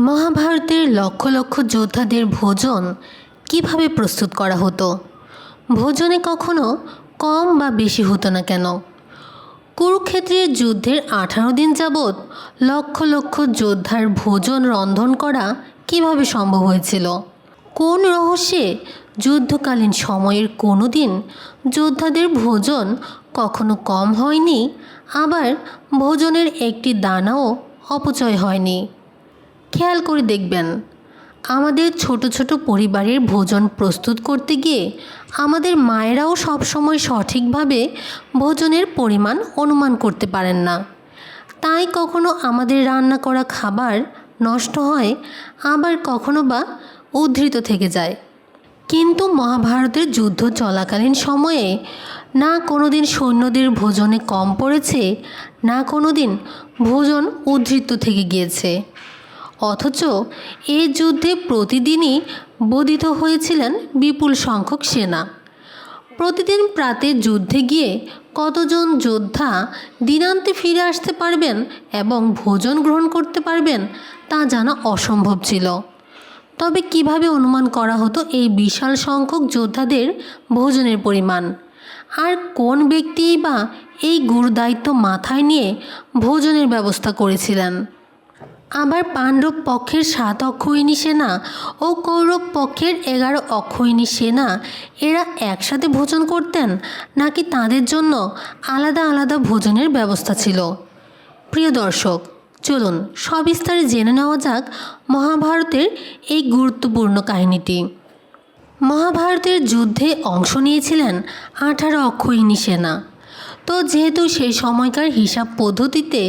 মহাভারতের লক্ষ লক্ষ যোদ্ধাদের ভোজন কীভাবে প্রস্তুত করা হতো? ভোজনে কখনো কম বা বেশি হতো না কেন? কুরুক্ষেত্রের যুদ্ধের আঠারো দিন যাবৎ লক্ষ লক্ষ যোদ্ধার ভোজন রন্ধন করা কীভাবে সম্ভব হয়েছিল? কোন রহস্যে যুদ্ধকালীন সময়ের কোনো দিন যোদ্ধাদের ভোজন কখনো কম হয়নি, আবার ভোজনের একটি দানাও অপচয় হয়নি? খেয়াল করে দেখবেন, আমাদের ছোট ছোট পরিবারের ভোজন প্রস্তুত করতে গিয়ে আমাদের মায়েরাও সবসময় সঠিকভাবে ভোজনের পরিমাণ অনুমান করতে পারেন না। তাই কখনো আমাদের রান্না করা খাবার নষ্ট হয়, আবার কখনো বা উদ্ধৃত থেকে যায়। কিন্তু মহাভারতের যুদ্ধ চলাকালীন সময়ে না কোনো দিন সৈন্যদের ভোজনে কম পড়েছে, না কোনো দিন ভোজন উদ্ধৃত থেকে গিয়েছে। অথচ এই যুদ্ধে প্রতিদিনই বোধিত হয়েছিলেন বিপুল সংখ্যক সেনা। প্রতিদিন প্রাতে যুদ্ধে গিয়ে কতজন যোদ্ধা দিনান্তে ফিরে আসতে পারবেন এবং ভোজন গ্রহণ করতে পারবেন তা জানা অসম্ভব ছিল। তবে কীভাবে অনুমান করা হতো এই বিশাল সংখ্যক যোদ্ধাদের ভোজনের পরিমাণ? আর কোন ব্যক্তিই বা এই গুরু দায়িত্ব মাথায় নিয়ে ভোজনের ব্যবস্থা করেছিলেন? আবার পাণ্ডব পক্ষের সাত অক্ষয়িনী সেনা ও কৌরব পক্ষের এগারো অক্ষয়িনী সেনা, এরা একসাথে ভোজন করতেন নাকি তাদের জন্য আলাদা আলাদা ভোজনের ব্যবস্থা ছিল? প্রিয় দর্শক, চলুন সবিস্তারে জেনে নেওয়া যাক মহাভারতের এই গুরুত্বপূর্ণ কাহিনীটি। মহাভারতের যুদ্ধে অংশ নিয়েছিলেন আঠারো অক্ষয়িনী সেনা। তো যেহেতু সেই সময়কার হিসাব পদ্ধতিতে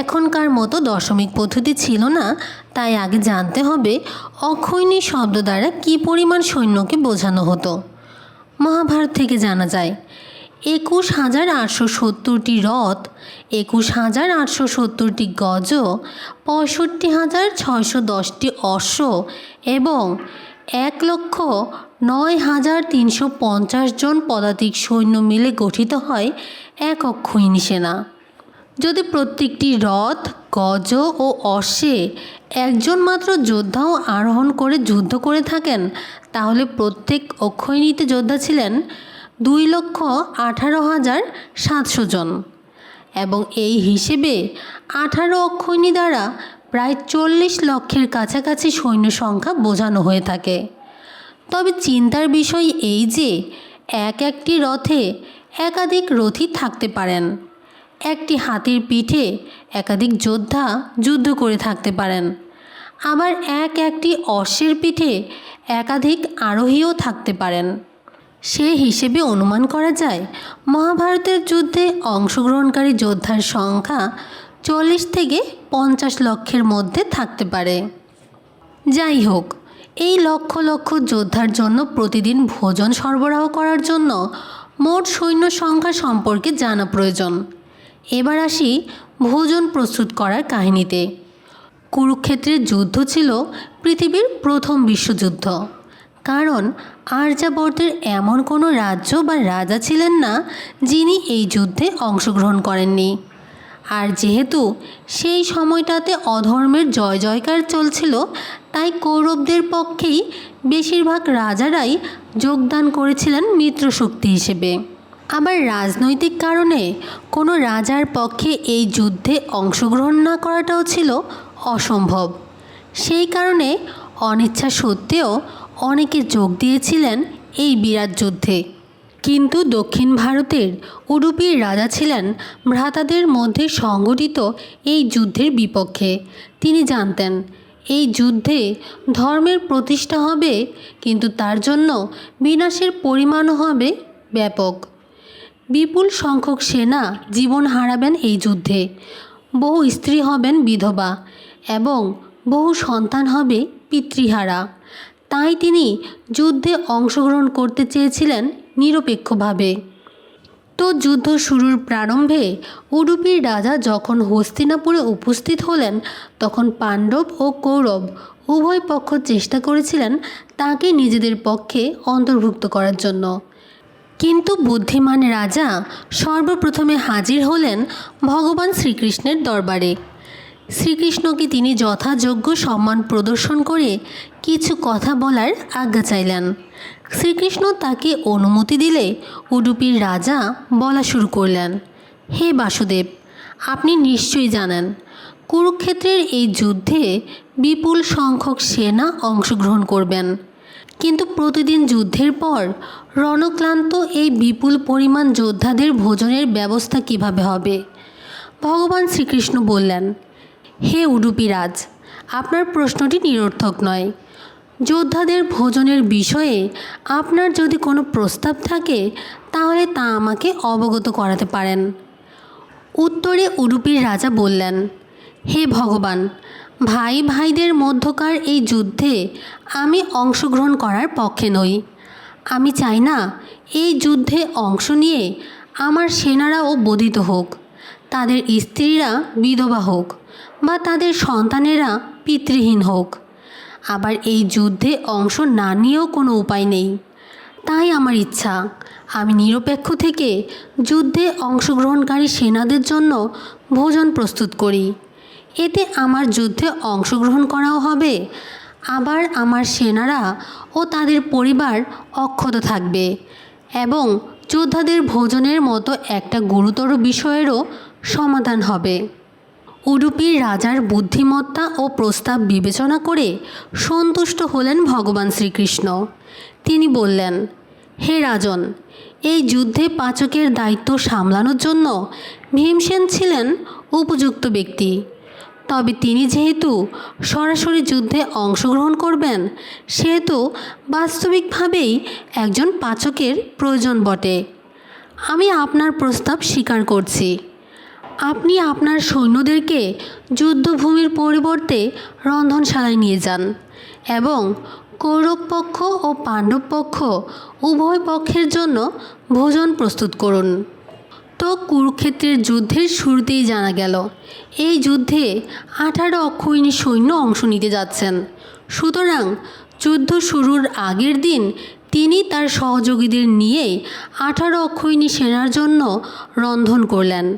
এখনকার মতো দশমিক পদ্ধতি ছিল না, তাই আগে জানতে হবে অক্ষয়িনী শব্দ দ্বারা কী পরিমাণ সৈন্যকে বোঝানো হতো। মহাভারত থেকে জানা যায়, একুশ হাজার আটশো সত্তরটি রথ, একুশ হাজার আটশো সত্তরটি গজ পঁয়ষট্টি হাজার ছয়শো দশটি অশ্ব এবং এক লক্ষ নয় হাজার তিনশো পঞ্চাশ জন পদাতিক সৈন্য মিলে গঠিত হয় এক অক্ষয়িনী সেনা। যদি প্রত্যেকটি রথ, গজ ও অশ্বে একজন মাত্র যোদ্ধাও আরোহণ করে যুদ্ধ করে থাকেন, তাহলে প্রত্যেক অক্ষয়নীতে যোদ্ধা ছিলেন দুই লক্ষ আঠারো হাজার সাতশো জন। এবং এই হিসেবে আঠারো অক্ষয়ণী দ্বারা প্রায় চল্লিশ লক্ষের কাছাকাছি সৈন্য সংখ্যা বোঝানো হয়ে থাকে। তবে চিন্তার বিষয় এই যে, এক একটি রথে একাধিক রথী থাকতে পারেন। একটি হাতির পিঠে একাধিক যোদ্ধা যুদ্ধ করে থাকতে পারেন। আবার এক একটি অশ্বের পিঠে একাধিক আরোহীও থাকতে পারেন। সে হিসেবে অনুমান করা যায়, মহাভারতের যুদ্ধে অংশগ্রহণকারী যোদ্ধার সংখ্যা চল্লিশ থেকে পঞ্চাশ লক্ষের মধ্যে থাকতে পারে। যাই হোক, এই লক্ষ লক্ষ যোদ্ধার জন্য প্রতিদিন ভোজন সরবরাহ করার জন্য মোট সৈন্য সংখ্যা সম্পর্কে জানা প্রয়োজন। এবার আসি ভোজন প্রস্তুত করার কাহিনীতে। কুরুক্ষেত্রের যুদ্ধ ছিল পৃথিবীর প্রথম বিশ্বযুদ্ধ। কারণ আর্যাবর্তের এমন কোনো রাজ্য বা রাজা ছিলেন না যিনি এই যুদ্ধে অংশগ্রহণ করেননি। আর যেহেতু সেই সময়টাতে অধর্মের জয় জয়কার চলছিল, তাই কৌরবদের পক্ষেই বেশিরভাগ রাজারাই যোগদান করেছিলেন মিত্রশক্তি হিসেবে। আবার রাজনৈতিক কারণে কোনো রাজার পক্ষে এই যুদ্ধে অংশগ্রহণ না করাটাও ছিল অসম্ভব। সেই কারণে অনিচ্ছা সত্ত্বেও অনেকে যোগ দিয়েছিলেন এই বিরাট যুদ্ধে। কিন্তু দক্ষিণ ভারতের উডুপির রাজা ছিলেন ভ্রাতাদের মধ্যে সংগঠিত এই যুদ্ধের বিপক্ষে। তিনি জানতেন, এই যুদ্ধে ধর্মের প্রতিষ্ঠা হবে, কিন্তু তার জন্য বিনাশের পরিমাণও হবে ব্যাপক। বিপুল সংখ্যক সেনা জীবন হারাবেন এই যুদ্ধে। বহু স্ত্রী হবেন বিধবা এবং বহু সন্তান হবে পিতৃহারা। তাই তিনি যুদ্ধে অংশগ্রহণ করতে চেয়েছিলেন নিরপেক্ষভাবে। তো যুদ্ধ শুরুর প্রারম্ভে উডুপির রাজা যখন হস্তিনাপুরে উপস্থিত হলেন, তখন পাণ্ডব ও কৌরব উভয় পক্ষ চেষ্টা করেছিলেন তাকে নিজেদের পক্ষে অন্তর্ভুক্ত করার জন্য। কিন্তু বুদ্ধিমান রাজা সর্বপ্রথমে হাজির হলেন ভগবান শ্রীকৃষ্ণের দরবারে। শ্রীকৃষ্ণকে তিনি যথাযোগ্য সম্মান প্রদর্শন করে কিছু কথা বলার আজ্ঞা চাইলেন। শ্রীকৃষ্ণ তাকে অনুমতি দিলে উডুপির রাজা বলা শুরু করলেন, হে বাসুদেব, আপনি নিশ্চয়ই জানেন, কুরুক্ষেত্রের এই যুদ্ধে বিপুল সংখ্যক সেনা অংশগ্রহণ করবেন। কিন্তু প্রতিদিন যুদ্ধের পর রণক্লান্ত এই বিপুল পরিমাণ যোদ্ধাদের ভোজনের ব্যবস্থা কীভাবে হবে? ভগবান শ্রীকৃষ্ণ বললেন হে উডুপিরাজ আপনার প্রশ্নটি নিরর্থক নয়। যোদ্ধাদের ভোজনের বিষয়ে আপনার যদি কোনো প্রস্তাব থাকে, তাহলে তা আমাকে অবগত করাতে পারেন। উত্তরে উডুপির রাজা বললেন, হে ভগবান, ভাই ভাইদের মধ্যকার এই যুদ্ধে আমি অংশগ্রহণ করার পক্ষে নই। আমি চাই না এই যুদ্ধে অংশ নিয়ে আমার সেনারাও বধিত হোক, তাদের স্ত্রীরা বিধবা হোক। বা তাদের সন্তানেরা পিতৃহীন হোক। আবার এই যুদ্ধে অংশ না নিয়েও কোনো উপায় নেই। তাই আমার ইচ্ছা, আমি নিরপেক্ষ থেকে যুদ্ধে অংশগ্রহণকারী সেনাদের জন্য ভোজন প্রস্তুত করি। এতে আমার যুদ্ধে অংশগ্রহণ করাও হবে, আবার আমার সেনারা ও তাদের পরিবার অক্ষত থাকবে এবং যোদ্ধাদের ভোজনের মতো একটা গুরুতর বিষয়েরও সমাধান হবে। উডুপির রাজার বুদ্ধিমত্তা ও প্রস্তাব বিবেচনা করে সন্তুষ্ট হলেন ভগবান শ্রীকৃষ্ণ। তিনি বললেন, হে রাজন, এই যুদ্ধে পাচকের দায়িত্ব সামলানোর জন্য ভীমসেন ছিলেন উপযুক্ত ব্যক্তি। তবে তিনি যেহেতু সরাসরি যুদ্ধে অংশগ্রহণ করবেন, সেহেতু বাস্তবিকভাবেই একজন পাচকের প্রয়োজন বটে। আমি আপনার প্রস্তাব স্বীকার করছি। আপনি আপনার সৈন্যদেরকে যুদ্ধভূমির পরিবর্তে রন্ধনশালায় নিয়ে যান এবং কৌরব পক্ষ ও পাণ্ডব পক্ষ উভয় পক্ষের জন্য ভোজন প্রস্তুত করুন। তো কুরুক্ষেত্রের যুদ্ধের শুরুতেই জানা গেল, এই যুদ্ধে আঠারো অক্ষয়ণী সৈন্য অংশ নিতে যাচ্ছেন। সুতরাং যুদ্ধ শুরুর আগের দিন তিনি তার সহযোগীদের নিয়ে আঠারো অক্ষয়ণী সেনার জন্য রন্ধন করলেন।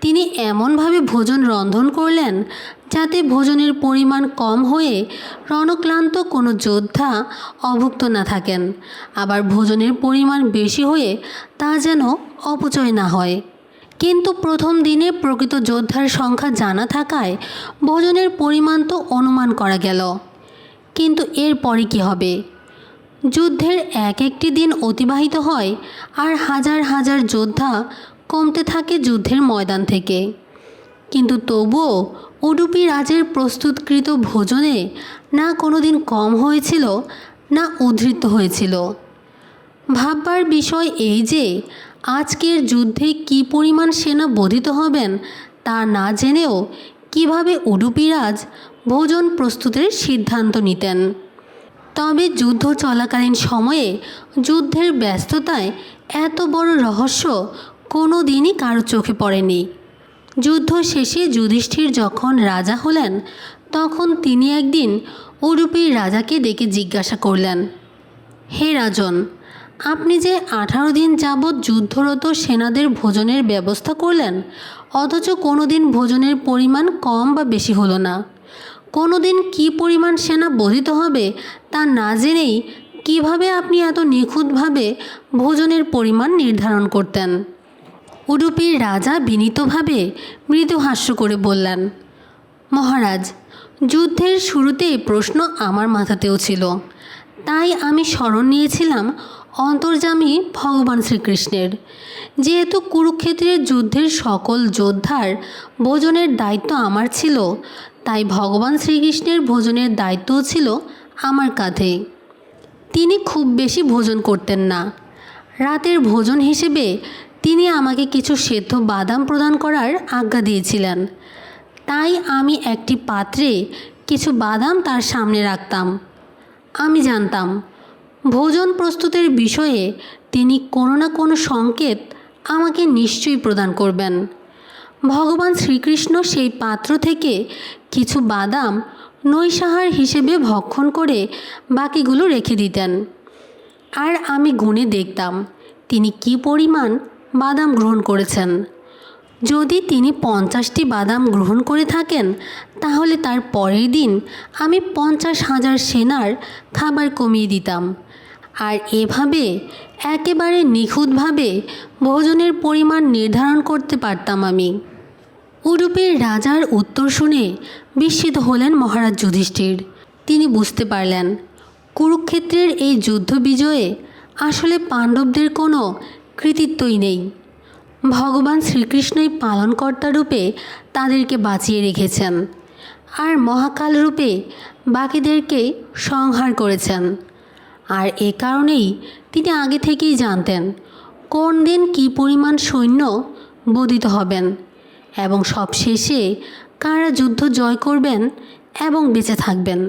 তিনি এমনভাবে ভোজন রন্ধন করলেন যাতে ভোজনের পরিমাণ কম হয়ে রণক্লান্ত কোনো যোদ্ধা অভুক্ত না থাকেন। আবার ভোজনের পরিমাণ বেশি হয়ে তা যেন অপচয় না হয়। কিন্তু প্রথম দিনে প্রকৃত যোদ্ধার সংখ্যা জানা থাকায় ভোজনের পরিমাণ তো অনুমান করা গেল। কিন্তু এরপরে কী হবে? যুদ্ধের এক একটি দিন অতিবাহিত হয় আর হাজার হাজার যোদ্ধা কমতে থাকে যুদ্ধের ময়দান থেকে। কিন্তু তবুও উডুপি রাজের প্রস্তুতকৃত ভোজনে না কোনো দিন কম হয়েছিল, না উদ্ধৃত হয়েছিল। ভাববার বিষয় এই যে, আজকের যুদ্ধে কী পরিমাণ সেনা বধিত হবেন তা না জেনেও কীভাবে উডুপিরাজ ভোজন প্রস্তুতের সিদ্ধান্ত নিতেন। তবে যুদ্ধ চলাকালীন সময়ে যুদ্ধের ব্যস্ততায় এত বড় রহস্য কোনো দিনই কারও চোখে পড়েনি। যুদ্ধ শেষে যুধিষ্ঠির যখন রাজা হলেন, তখন তিনি একদিন উডুপির রাজাকে ডেকে জিজ্ঞাসা করলেন, হে রাজন, আপনি যে আঠারো দিন যাবৎ যুদ্ধরত সেনাদের ভোজনের ব্যবস্থা করলেন, অথচ কোনো দিন ভোজনের পরিমাণ কম বা বেশি হলো না। কোনো দিন কী পরিমাণ সেনা বধিত হবে তা না জেনেই কীভাবে আপনি এত নিখুঁতভাবে ভোজনের পরিমাণ নির্ধারণ করতেন? উডুপির রাজা বিনীতভাবে মৃদু হাস্য করে বললেন, মহারাজ, যুদ্ধের শুরুতে এই প্রশ্ন আমার মাথাতেও ছিল। তাই আমি স্মরণ নিয়েছিলাম অন্তর্যামী ভগবান শ্রীকৃষ্ণের। যেহেতু কুরুক্ষেত্রের যুদ্ধের সকল যোদ্ধার ভোজনের দায়িত্ব আমার ছিল, তাই ভগবান শ্রীকৃষ্ণের ভোজনের দায়িত্বও ছিল আমার কাঁধে। তিনি খুব বেশি ভোজন করতেন না। রাতের ভোজন হিসেবে তিনি আমাকে কিছু সেদ্ধ বাদাম প্রদান করার আজ্ঞা দিয়েছিলেন। তাই আমি একটি পাত্রে কিছু বাদাম তার সামনে রাখতাম। আমি জানতাম, ভোজন প্রস্তুতের বিষয়ে তিনি কোনো না কোনো সংকেত আমাকে নিশ্চয়ই প্রদান করবেন। ভগবান শ্রীকৃষ্ণ সেই পাত্র থেকে কিছু বাদাম নৈসাহার হিসেবে ভক্ষণ করে বাকিগুলো রেখে দিতেন। আর আমি গুণে দেখতাম, তিনি কি পরিমাণ বাদাম গ্রহণ করেছেন। যদি তিনি পঞ্চাশটি বাদাম গ্রহণ করে থাকেন, তাহলে তার পরের দিন আমি পঞ্চাশ হাজার সেনার খাবার কমিয়ে দিতাম। আর এভাবে একেবারে নিখুঁতভাবে ভোজনের পরিমাণ নির্ধারণ করতে পারতাম আমি। উরুপের রাজার উত্তর শুনে বিস্মিত হলেন মহারাজ যুধিষ্ঠির। তিনি বুঝতে পারলেন, কুরুক্ষেত্রের এই যুদ্ধ বিজয়ে আসলে পাণ্ডবদের কোনো কৃতিত্বই নেই। ভগবান শ্রীকৃষ্ণই পালনকর্তা রূপে তাদেরকে বাঁচিয়ে রেখেছেন আর মহাকাল রূপে বাকিদেরকে সংহার করেছেন। আর এ কারণেই তিনি আগে থেকেই জানতেন কোন দিন কী পরিমাণ সৈন্য বধিত হবেন এবং সবশেষে কারা যুদ্ধ জয় করবেন এবং বেঁচে থাকবেন।